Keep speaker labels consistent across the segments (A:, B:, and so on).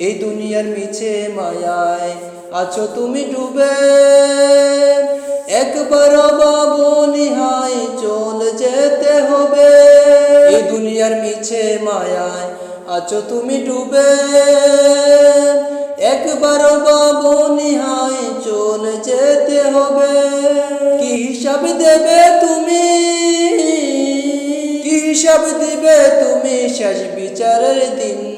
A: এই দুনিয়ার মিছে মায়ায় আছো তুমি ডুবে। একবার বাবু নিহাই চল যেতে হবে। এই দুনিয়ার মিছে মায়ায় আছো তুমি ডুবে। একবার বাবু নিহাই চল যেতে হবে। কি হিসাব দেবে তুমি? কি হিসাব দিবে তুমি? শেষ বিচারের দিন।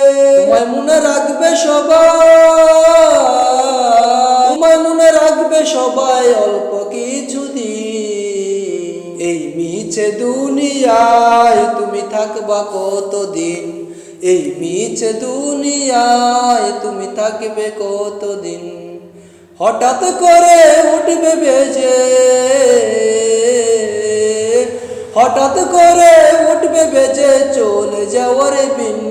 A: তোমায় মনে রাখবে সবাই। তোমায় মনে রাখবে সবাই অল্প কিছু দিন এই মিছে দুনিয়ায় তুমি থাকবা কতদিন? এই মিছে দুনিয়ায় তুমি থাকবে কতদিন? হঠাৎ করে উঠবে বেজে। হঠাৎ করে উঠবে বেজে চলে যাওয়ার বিন।